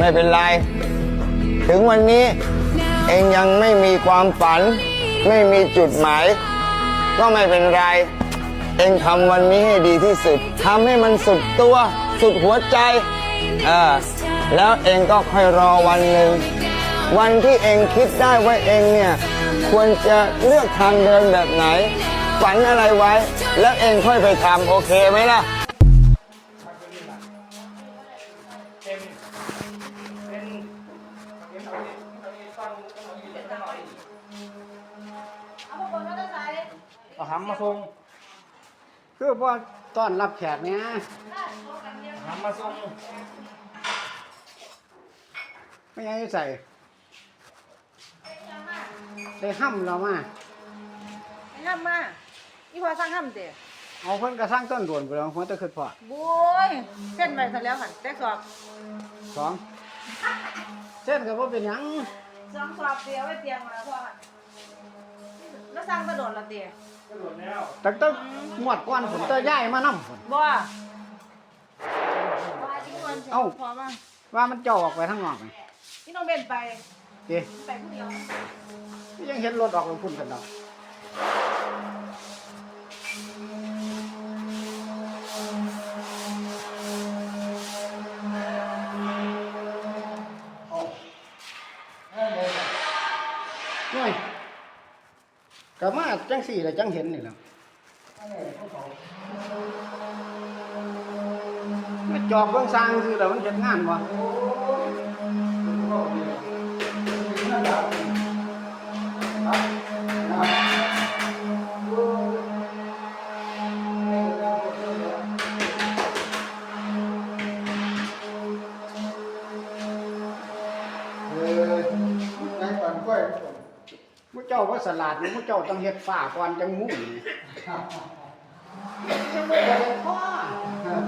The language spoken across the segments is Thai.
ไม่เป็นไร ถึงวันนี้ เองยังไม่มีความฝัน ไม่มีจุดหมาย ก็ไม่เป็นไร เองทำวันนี้ให้ดีที่สุดทำให้มันสุดตัว สุดหัวใจเออแล้วเองก็ค่อยรอวันหนึ่ง วันที่เองคิดได้ว่าเองเนี่ย ควรจะเลือกทางเดินแบบไหน ฝันอะไรไว้ แล้วเองค่อยไปทำโอเคไหมล่ะ หำมาส่งคือว่าต้อนรับแขกเนี่ยหำมาส่งไม่ยังใส่ได้ห้ำเรามาห้ามมาอีพอสร้างห้ามเด้เอาเพิ่นกระสร้างต้นด่วนไปแล้วหัวตะขึ้นพอบุ้ยเส้นไปซะแล้วหันแตกสอบสองเส้นก็บ่เป็นหยังสองสอบเดียวไว้เตรียมมาแล้วพ่อหันแล้วสร้างกระโดดละเดีย กระโดดแล้วตั้งแต่หมวดก่อนผมจะย้ายมานำผมบ่ว่าที่นวลเอ้าพอมาว่ามันเจ้าออกไปทางนอกนี่ที่น้องเบนไปเด้ไปผู้เดียวยังเห็นรถออกไปพุ่นกันดอก ก็มาจังสี่แหละจังเห็นนี่แหละมาจอบเบื้องสร้างคือแล้วมันเห็นงานวะู้เจ้าว่าสลาดผู้เจ้าต้องเฮ็ดฝ้าก่อนจังมุ่งนี่ยังบ่ได้พ่อเออ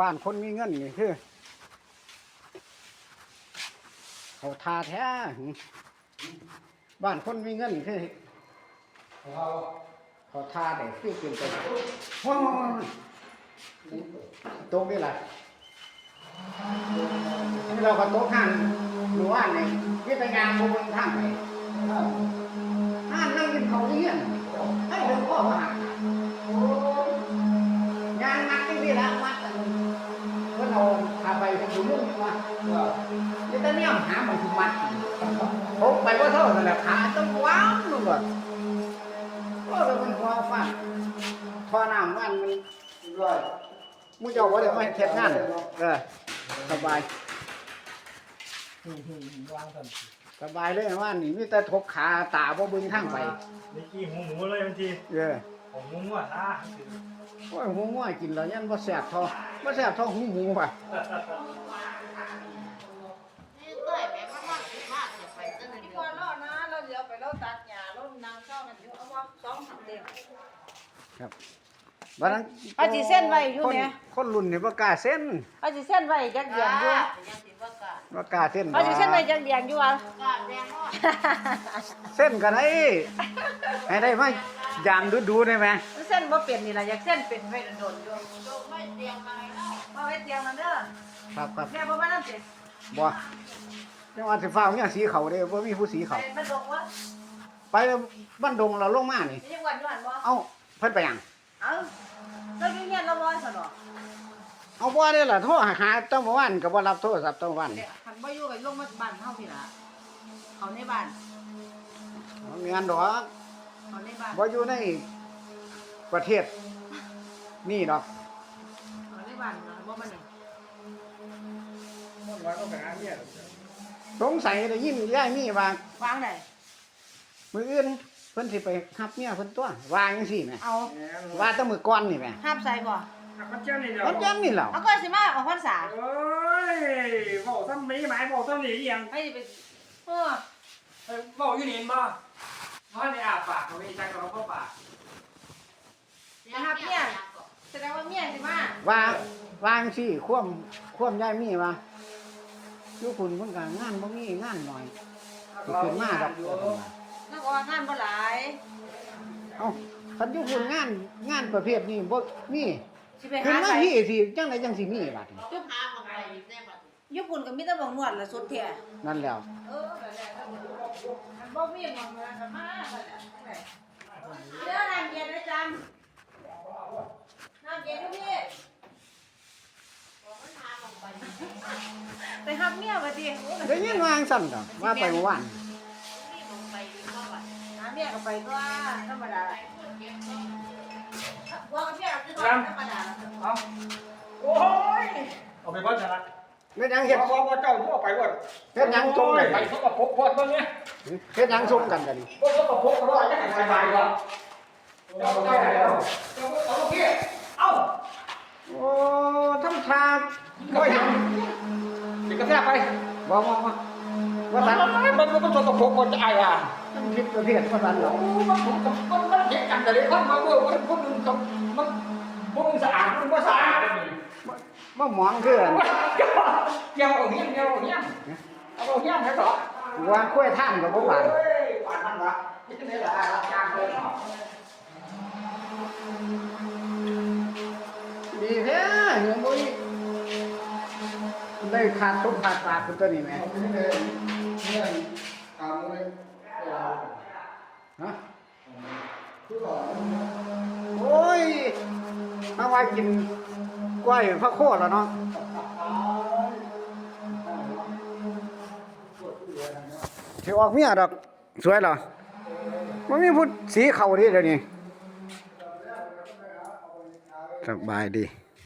บ้านคนมีเงินนี่คือเขาทาแท้บ้านคนมีเงินคือเขาทาแต่คือเป็นไปว้าวตกได้ละนี่เราก็โตกห้างหรือว่าเนี่ยยี่ตะยางบนทางไหน แหละขาต้องว้าวนู่นก่อนก็เราเป็นหัวฟาดทอน้ำมันมันร้อยมุ้งเจ้าว่าเดี๋ยวมาเท็ดงานเออสบายวางกันสบายเลยว่านี่มีแต่ทกขาตาบ่เบึงทางไปนี่กี้หูหมูเลยบางทีเออผมงูมั่วนะโอ้ยหูง่วยกินแล้วยันบ่แซ่บเทอบ่แซ่บเทอหูหมูป่ะ ที่พอรอดนะเราเดี๋ยวไปเราตัดหญ้าเรานางเข้ากันอยู่เอาว่าสองสามเดียว บัดนั้นเอาสิเส้นไว้อยู่คนเนี่ยคนรุ่นนี่บ่กล้าเส้นเอาสิเส้นไว้จักเดียนอยู่บ่กล้าเส้นเอาสิเส้นไว้จักเดียนอยู่อะเส้นก็ได้ให้ได้มายามดูๆได้ไหมเส้นบ่เป็นนี่ล่ะอยากเส้นเป็นไว้โดนๆอยู่ไม่เตียงมาแล้วมาไว้เตียงมันเด้อครับครับแม่บ่มานั่นสิบ่จังหวัดสิฟ้าวเนี่ยสีเขาเด้บ่มีผู้สีไปเขามันดกวะไปบ้านดงเราลงมานี่นี่ยังวันอยู่หันบ่เอ้า เพิ่นไปหยังเอ้าเราอยู่เฮียนเราบ่ซะเนาะเอาบ่ได้ล่ะโทรหาตั้งเมื่อวานก็บ่รับโทรศัพท์ตั้งวันเดี๋ยวคันบ่อยู่ก็ลงมาบ้านเฮาพี่ล่ะเขาในบ้านมีงานดอกเขาในบ้านบ่อยู่ในประเทศ นี่ดอกเขาในบ้านเนาะบ่มานี่มันว่าก็ไปหาเนี่ยสงสัยได้ยินยายมีว่าวางไหนมืออื่น เพิ่นสิไปหับเมียเพิ่นตัวว่าจังซี่แหมเอาว่าแตะมือก่อนนี่แหมห้ามใส่บ่มันเจ้านี่เดียวมันยังนี่แหล้วเอาก็สิมาเอาพรรษาเอ้ยบอกซ้ำนี้หมายบอกซ้ำนี้ยังให้ไปเออบอกอยู่นี่บ่เพราะในอาปากเขาไม่ใช่เราเข้าปากมาหับเมียแสดงว่าเมียสิมาว่าว่าจังซี่ควมควมยายมีว่าอยู่คุณเพิ่นก็งานบ่มีงานน้อยสิขึ้นมาดอก นักว่างานบ่หลายเอ้าคันอยู่คุณงานงานประเภทนี้บ่มีสิไปขึ้หานมาใส่พี่สิจังไดจังสิมีบัดนี้จุ๊บญี่ปุ่นก็มีแต่บ่นวดละสุดแท้นั่นแล้ว เออนั่นแหละมันบ่มีหมองเวลาก็มานั่นแหละนั่นแหละเด้อน้ำเย็นนะจังน้ำเย็นด้วยพี่ไปหับเมียบัดนี้โอ้ยได้ยินว่าจังซั่นดอกว่าไปเมื่อวานหา เมียก็ไปตัวธรรมดาว่ากับเมียก็คือธรรมดาเอาโอ้ยเอาไปบ้านจะละเฮ็ดหยังเห็เฮ็นดพ่อพ่อเจ้าทั่วไปว่าเฮ็ดหยังส่งกันไปเขาก็พกพอดตัวเนี้ยเฮ็ดหยังส่งกันกันนี่พวกเขาก็พกเขาว่าจะให้สบายก่อนเจ้าเจ้าเจ้าเอาลูกพี่เอ้าโอ้ทำทาบ่เห็นเด็กกระแทกไปบ่บ่บ่ว่าซั่นมัน มันมันตัวกระพกคนจะอายอะมันผิดประเภทว่าซั่นหรอกมันผมกับมันมันเห็นกันแต่เด็กคนมาเมื่อวันพวกนึงกับมันพวกนึงสะอาดมันก็สะอาดบ่หมองคือกันเกี่ยวเอาเงี้ยเกี่ยวเอาเงี้ยเอาเอาเงี้ยให้ต่อว่าข้วยท่านก็บ่บาดเฮ้ยหวานนั่นละนี่นี่แหละรับจ้างเลยเนาะดีแท้เงินบ่มี ได้ขาดทุกขาดปากคือตัวนี้แหม่ฮะโอ้ยมาว่ากินกล้วยพระโคตรแล้วเนาะสิออกเมียดอกสวยเหรอมันมีพุทธสีเขาดิเดี๋ยวนี้สบายดี